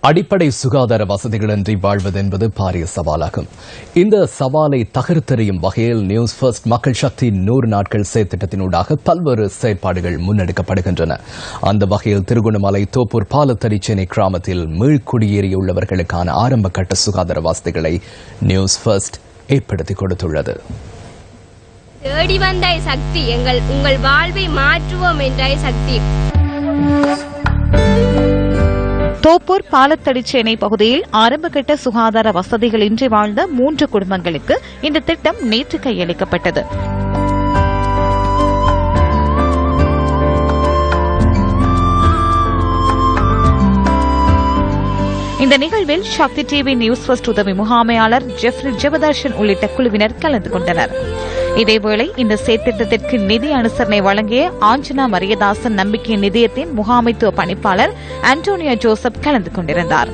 அடிப்படை சுகாதார வசதிகளின்றி வாழ்வது என்பது பாரிய சவாலாகும். இந்த சவாலை தகர்த்தெறியும் வகையில் நியூஸ் ஃபர்ஸ்ட் மக்கள் சக்தி நூறு நாட்கள் செயற்திட்டத்தினூடாக பல்வேறு செயற்பாடுகள் முன்னெடுக்கப்படுகின்றன. அந்த வகையில் திருகோணமலை தோப்பூர் பாலத்தரிச்சேனை கிராமத்தில் மீள்குடியேறியுள்ளவர்களுக்கான ஆரம்ப கட்ட சுகாதார வசதிகளை நியூஸ் ஃபர்ஸ்ட் ஏற்படுத்திக் கொடுத்துள்ளது. தேடி வந்தாய் சக்தி எங்கள் உங்கள் வாழ்வை மாற்றுவோம் என்றாய் சக்தி. தோப்பூர் பாலத்தடிச்சேனை பகுதியில் ஆரம்பகட்ட சுகாதார வசதிகளின்றி வாழ்ந்த மூன்று குடும்பங்களுக்கு இந்த திட்டம் நேற்று கையளிக்கப்பட்டது. இந்த நிகழ்வில் சக்தி டிவி நியூஸ் ஃபர்ஸ்ட் உதவி முகாமையாளர் ஜெஃப்ரி ஜெபதர்ஷன் உள்ளிட்ட குழுவினர் கலந்து கொண்டனர். இதேவேளை இந்த செயற்திட்டத்திற்கு நிதி அனுசரணை வழங்கிய ஆஞ்சனா மரியதாசன் நம்பிக்கை நிதியத்தின் முகாமைத்துவ பணிப்பாளர் அன்டோனியா ஜோசப் கலந்து கொண்டிருந்தார்.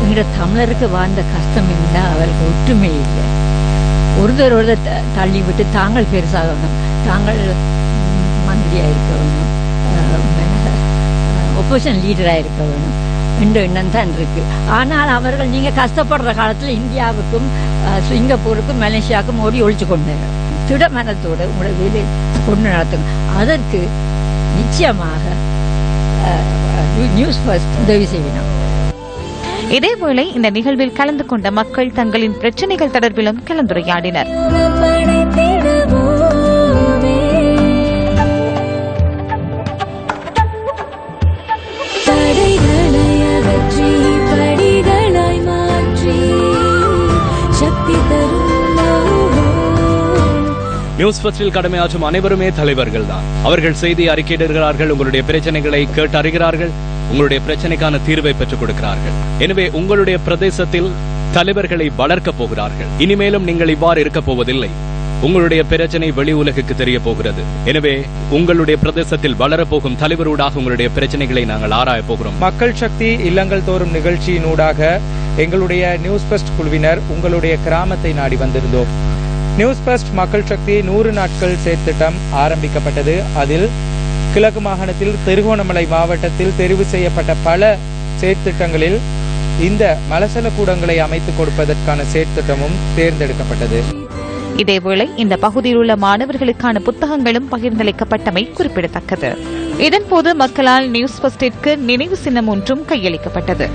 எங்களோட தமிழருக்கு வாழ்ந்த கஷ்டம் இருந்தால் அவருக்கு ஒற்றுமை இல்லை. ஒருத்தர் ஒருத்தர் தள்ளிவிட்டு தள்ளி விட்டு தாங்கள் பெருசாகணும். தாங்கள் மந்திரியாக இருக்க வேணும் ஒப்போசிஷன் லீடராக இருக்க வேணும் என்ற எண்ணம் தான் இருக்கு. ஆனால் அவர்கள் நீங்க கஷ்டப்படுற காலத்தில் இந்தியாவுக்கும் அஹ், சிங்கப்பூருக்கும் மலேசியாவுக்கும் ஓடி ஒழிச்சு கொண்டாங்க திடமனத்தோடு உங்களை வேலை கொண்டு நடத்துங்க. அதற்கு நிச்சயமாக நியூஸ் ஃபர்ஸ்ட் உதவி செய்யணும். இதேவேளை இந்த நிகழ்வில் கலந்து கொண்ட மக்கள் தங்களின் பிரச்சனைகள் தொடர்பிலும் கலந்துரையாடினர். நியூஸ் பஸ்டில் கடமையாற்றும் அனைவருமே தலைவர்கள் தான் அவர்கள் செய்தி அறிக்கையிடுகிறார்கள் உங்களுடைய பிரச்சனைகளை கேட்டறிகிறார்கள் உங்களுடைய பிரச்சனைக்கான தீர்வை பெற்றுக் கொடுக்கிறார்கள். எனவே உங்களுடைய பிரதேசத்தில் தலைவர்களை வளர்க்க போகிறார்கள். இனிமேலும் நீங்கள் இவ்வாறு இருக்க போவதில்லை. உங்களுடைய பிரச்சனை வெளி உலகுக்கு தெரிய போகிறது. எனவே உங்களுடைய பிரதேசத்தில் வளரப்போகும் தலைவரூடாக உங்களுடைய பிரச்சனைகளை நாங்கள் ஆராயப் போகிறோம். மக்கள் சக்தி இல்லங்கள் தோறும் நிகழ்ச்சியினூடாக எங்களுடைய நியூஸ் பெஸ்ட் குழுவினர் உங்களுடைய கிராமத்தை நாடி வந்திருந்தோம். நியூஸ் பஸ்ட் மக்கள் சக்தி நூறு நாட்கள் செயற்திட்டம் ஆரம்பிக்கப்பட்டது. அதில் கிழக்கு மாகாணத்தில் திருகோணமலை மாவட்டத்தில் தெரிவு செய்யப்பட்ட பல செயற்திட்டங்களில் இந்த மலசல கூடங்களை அமைத்துக் கொடுப்பதற்கான செயற்திட்டமும் தேர்ந்தெடுக்கப்பட்டது. இதேவேளை இந்த பகுதியில் உள்ள மாணவர்களுக்கான புத்தகங்களும் பகிர்ந்தளிக்கப்பட்டமை குறிப்பிடத்தக்கது. இதன்போது மக்களால் நியூஸ் பஸ்டிற்கு நினைவு சின்னம் ஒன்றும் கையளிக்கப்பட்டது.